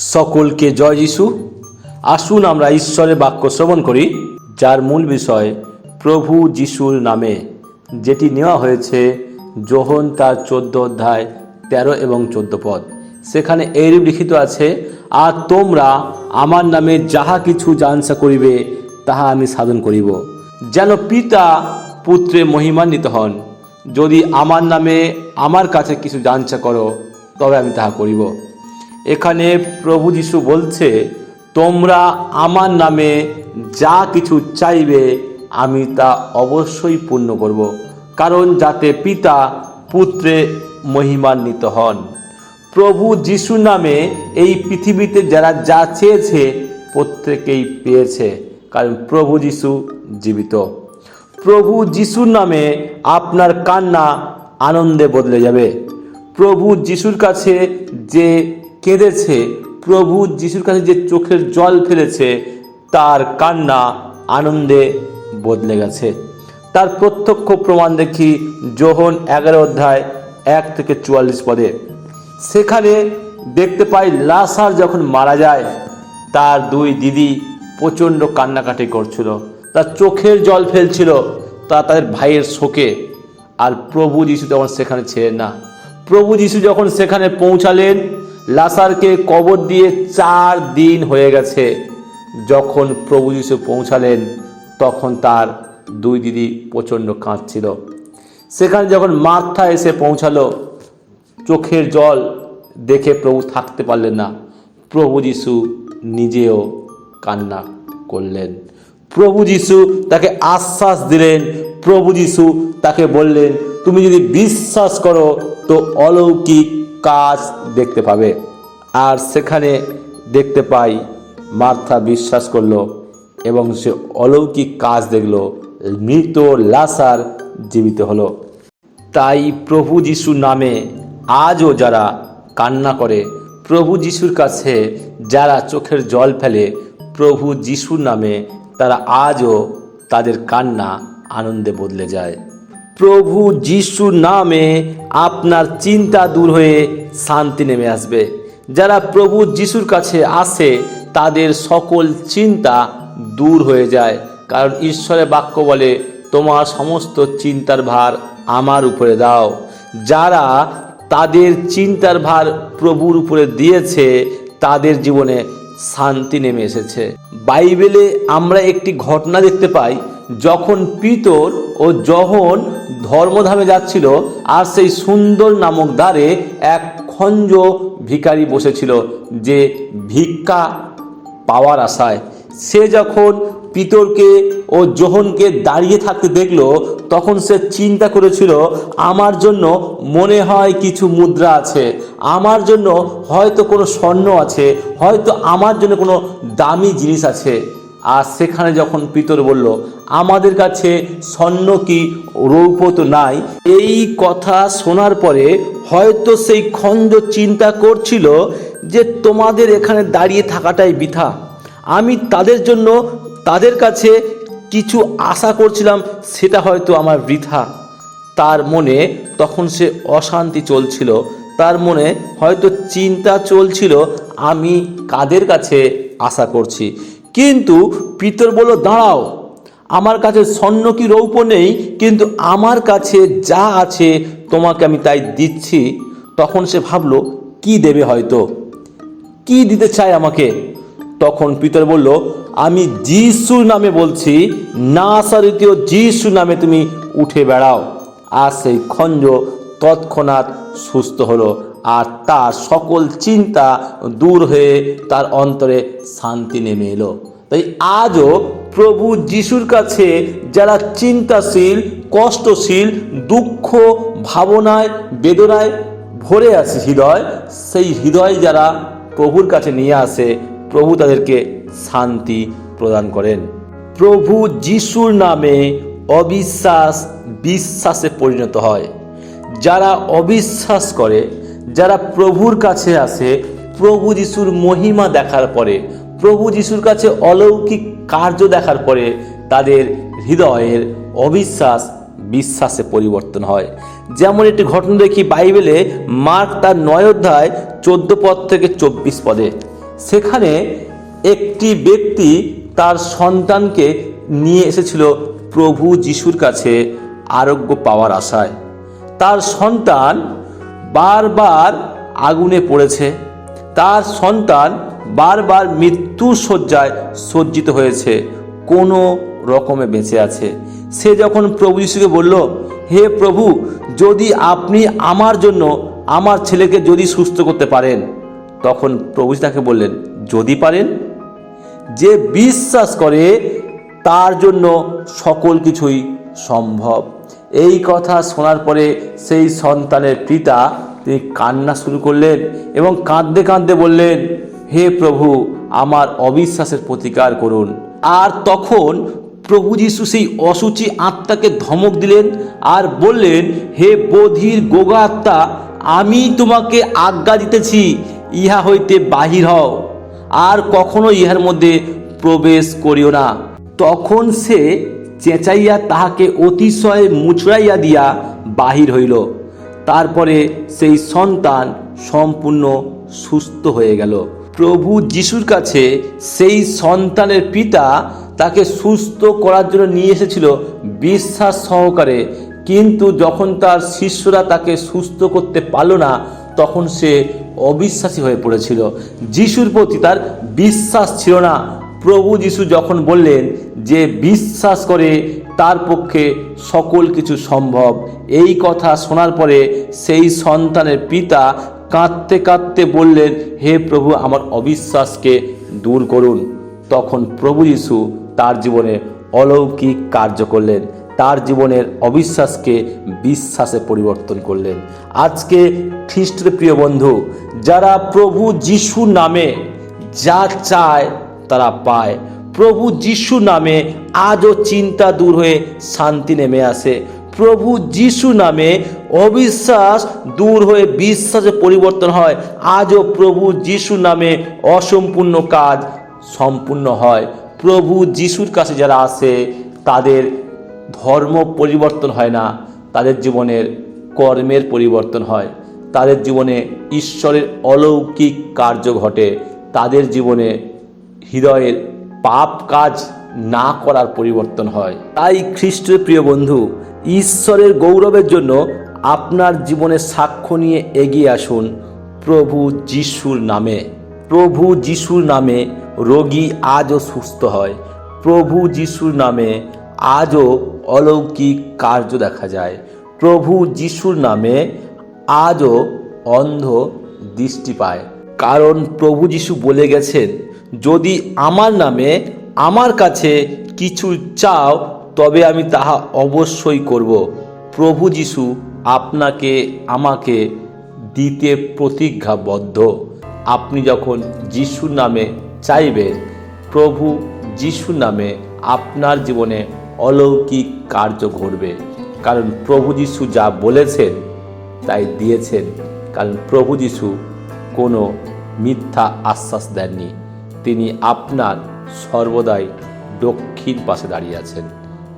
সকলকে জয় যিশু। আসুন আমরা ঈশ্বরের বাক্য শ্রবণ করি, যার মূল বিষয় প্রভু যিশুর নামে, যেটি নেওয়া হয়েছে যোহন তার চোদ্দ অধ্যায় তেরো এবং চোদ্দ পদ। সেখানে এইরূপ লিখিত আছে, আর তোমরা আমার নামে যাহা কিছু জানসা করিবে, তাহা আমি সাধন করিব। যেন পিতা পুত্রে মহিমান্বিত হন। যদি আমার নামে আমার কাছে কিছু জানসা করো, তবে আমি তাহা করিব। এখানে প্রভু যিশু বলছে, তোমরা আমার নামে যা কিছু চাইবে, আমি তা অবশ্যই পূর্ণ করব। কারণ যাতে পিতা পুত্রে মহিমান্বিত হন। প্রভু যিশু নামে এই পৃথিবীতে যারা যা চেয়েছে, প্রত্যেকেই পেয়েছে, কারণ প্রভু যিশু জীবিত। প্রভু যিশুর নামে আপনার কান্না আনন্দে বদলে যাবে। প্রভু যিশুর কাছে যে কেঁদেছে। প্রভু যিশুর কাছে যে চোখের জল ফেলেছে, তার কান্না আনন্দে বদলে গেছে। তার প্রত্যক্ষ প্রমাণ দেখি যোহন এগারো অধ্যায় এক থেকে চুয়াল্লিশ পদে। সেখানে দেখতে পাই লাসার যখন মারা যায়, তার দুই দিদি প্রচণ্ড কান্নাকাটি করছিল। তার চোখের জল ফেলছিল, তা তাদের ভাইয়ের শোকে। আর প্রভু যিশু তখন সেখানে ছিলেন না। প্রভু যিশু যখন সেখানে পৌঁছালেন লাসারকে কবর দিয়ে চার দিন হয়ে গেছে। যখন প্রভু যিশু পৌঁছালেন, তখন তার দুই দিদি প্রচণ্ড কাঁদছিল। সেখানে যখন মাথা এসে পৌঁছালো, চোখের জল দেখে প্রভু থাকতে পারলেন না। প্রভু যিশু নিজেও কান্না করলেন। প্রভু যিশু তাকে আশ্বাস দিলেন। প্রভু যিশু তাকে বললেন, তুমি যদি বিশ্বাস করো, তো অলৌকিক কাজ দেখতে পাবে। আর সেখানে দেখতে পাই মার্থা বিশ্বাস করল এবং সে অলৌকিক কাজ দেখল। মৃত লাসার জীবিত হলো। তাই প্রভু যিশুর নামে আজও যারা কান্না করে, প্রভু যিশুর কাছে যারা চোখের জল ফেলে, প্রভু যিশুর নামে তারা আজও তাদের কান্না আনন্দে বদলে যায়। প্রভু যিশুর নামে আপনার চিন্তা দূর হয়ে শান্তি নেমে আসবে। যারা প্রভু যিশুর কাছে আসে, তাদের সকল চিন্তা দূর হয়ে যায়। কারণ ঈশ্বরের বাক্য বলে, তোমার সমস্ত চিন্তার ভার আমার উপরে দাও। যারা তাদের চিন্তার ভার প্রভুর উপরে দিয়েছে, তাদের জীবনে শান্তি নেমে এসেছে। বাইবেলে আমরা একটি ঘটনা দেখতে পাই, যখন পিতর ও যখন ধর্মধামে যাচ্ছিল আর সেই সুন্দর নামক দ্বারে এক খঞ্জ ভিকারি বসেছিল যে ভিক্ষা পাওয়ার আশায়। সে যখন পিতরকে ও যোহনকে দাঁড়িয়ে থাকতে দেখল, তখন সে চিন্তা করেছিল, আমার জন্য মনে হয় কিছু মুদ্রা আছে। আমার জন্য হয়তো কোনো স্বর্ণ আছে, হয়তো আমার জন্য কোনো দামি জিনিস আছে। আর সেখানে যখন পিতর বলল, আমাদের কাছে স্বর্ণ কি রৌপ্য তো নাই? এই কথা শোনার পরে হয়তো সেই খঞ্জ চিন্তা করছিল যে তোমাদের এখানে দাঁড়িয়ে থাকাটাই বৃথা। আমি তাদের জন্য তাদের কাছে কিছু আশা করছিলাম, সেটা হয়তো আমার বৃথা। তার মনে তখন সে অশান্তি চলছিল। তার মনে হয়তো চিন্তা চলছিল, আমি কাদের কাছে আশা করছি। কিন্তু পিতর বলল, দাঁড়াও, আমার কাছে স্বর্ণ কি রৌপ্য নেই, কিন্তু আমার কাছে যা আছে তোমাকে আমি তাই দিচ্ছি। তখন সে ভাবলো, কি দেবে হয়তো? কি দিতে চায় আমাকে? তখন পিতর বলল, আমি যিশুর নামে বলছি না সারিতীয় যিশুর নামে তুমি উঠে বেড়াও। আর সেই খঞ্জ তৎক্ষণাৎ সুস্থ হলো, আর তার সকল চিন্তা দূর হয়ে তার অন্তরে শান্তি নেমে এলো। তাই আজও প্রভু যিশুর কাছে যারা চিন্তাশীল, কষ্টশীল, দুঃখ ভাবনায়, বেদনায় ভরে আছে হৃদয়, সেই হৃদয় যারা প্রভুর কাছে নিয়ে আসে প্রভু তাদেরকে শান্তি প্রদান করেন। প্রভু যিশুর নামে অবিশ্বাস বিশ্বাসে পরিণত হয়। যারা অবিশ্বাস করে, যারা প্রভুর কাছে আসে, প্রভু যিশুর মহিমা দেখার পরে, প্রভু যিশুর কাছে অলৌকিক কার্য দেখার পরে, তাদের হৃদয়ের অবিশ্বাস বিশ্বাসে পরিবর্তন হয়। যেমন একটি ঘটনা দেখি বাইবেলে, মার্ক তার নয় অধ্যায় চোদ্দ পদ থেকে চব্বিশ পদে। সেখানে একটি ব্যক্তি তার সন্তানকে নিয়ে এসেছিল প্রভু যিশুর কাছে আরোগ্য পাওয়ার আশায়। তার সন্তান বারবার আগুনে পড়েছে। তার সন্তান বারবার মৃত্যুর শয্যায় সজ্জিত হয়েছে। কোনো রকমে বেঁচে আছে। সে যখন প্রভু যিশুকে বলল, হে প্রভু, যদি আপনি আমার জন্য আমার ছেলেকে যদি সুস্থ করতে পারেন তখন প্রভু তাকে বললেন, যদি পারেন, যে বিশ্বাস করে, তার জন্য সকল কিছুই সম্ভব। এই কথা শোনার পরে সেই সন্তানের পিতা তিনি কান্না শুরু করলেন এবং কাঁদতে কাঁদতে বললেন, হে প্রভু, আমার অবিশ্বাসের প্রতিকার করুন। আর তখন প্রভু যিশু সেই অসুচি আত্মাকে ধমক দিলেন আর বললেন, হে বধির গোগা আত্মা, আমি তোমাকে আজ্ঞা দিতেছি ইহা হইতে বাহির হও, আর কখনো ইহার মধ্যে প্রবেশ করিও না। তখন সে চেঁচাইয়া তাহাকে অতিশয় মুচড়াইয়া দিয়া বাহির হইল। তারপরে সেই সন্তান সম্পূর্ণ সুস্থ হয়ে গেল। প্রভু যিশুর কাছে সেই সন্তানের পিতা তাকে সুস্থ করার জন্য নিয়ে এসেছিল বিশ্বাস সহকারে। কিন্তু যখন তার শিষ্যরা তাকে সুস্থ করতে পারল না, তখন সে অবিশ্বাসী হয়ে পড়েছিল। যিশুর প্রতি তার বিশ্বাস ছিল না। প্রভু যিশু যখন বললেন যে বিশ্বাস করে তার পক্ষে সকল কিছু সম্ভব, এই কথা শোনার পরে সেই সন্তানের পিতা কাঁদতে কাঁদতে বললেন, হে প্রভু, আমার অবিশ্বাসকে দূর করুন। তখন প্রভু যিশু তার জীবনে অলৌকিক কার্য করলেন। তার জীবনের অবিশ্বাসকে বিশ্বাসে পরিবর্তন করলেন। আজকে খ্রিস্টের প্রিয় বন্ধু, যারা প্রভু যিশু নামে যা চায় তারা পায়। প্রভু যিশু নামে আজও চিন্তা দূর হয়ে শান্তি নেমে আসে। প্রভু যিশু নামে অবিশ্বাস দূর হয়ে বিশ্বাসে পরিবর্তন হয়। আজও প্রভু যিশু নামে অসম্পূর্ণ কাজ সম্পূর্ণ হয়। প্রভু যিশুর কাছে যারা আসে, তাদের ধর্ম পরিবর্তন হয় না, তাদের জীবনের কর্মের পরিবর্তন হয়। তাদের জীবনে ঈশ্বরের অলৌকিক কার্য ঘটে। তাদের জীবনে হৃদয়ের পাপ কাজ না করার পরিবর্তন হয়। তাই খ্রিস্টের প্রিয় বন্ধু, ঈশ্বরের গৌরবের জন্য আপনার জীবনে সাক্ষ্য নিয়ে এগিয়ে আসুন প্রভু যিশুর নামে। প্রভু যিশুর নামে রোগী আজও সুস্থ হয়। প্রভু যিশুর নামে আজও অলৌকিক কার্য দেখা যায়। প্রভু যিশুর নামে আজও অন্ধ দৃষ্টি পায়। কারণ প্রভু যিশু বলে গেছেন, যদি আমার নামে আমার কাছে কিছু চাও, তবে আমি তাহা অবশ্যই করব। প্রভু যিশু আপনাকে, আমাকে দিতে প্রতিজ্ঞাবদ্ধ। আপনি যখন যিশুর নামে চাইবেন, প্রভু যিশুর নামে আপনার জীবনে অলৌকিক কার্য ঘটবে। কারণ প্রভু যিশু যা বলেছেন, তাই দিয়েছেন। কারণ প্রভু যিশু কোনো মিথ্যা আশ্বাস দেননি। তিনি আপনার সর্বদাই দক্ষিণ পাশে দাঁড়িয়ে আছেন।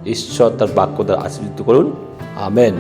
ঈশ্বর তার বাক্য দ্বারা আশীর্বাদ করুন। আমেন।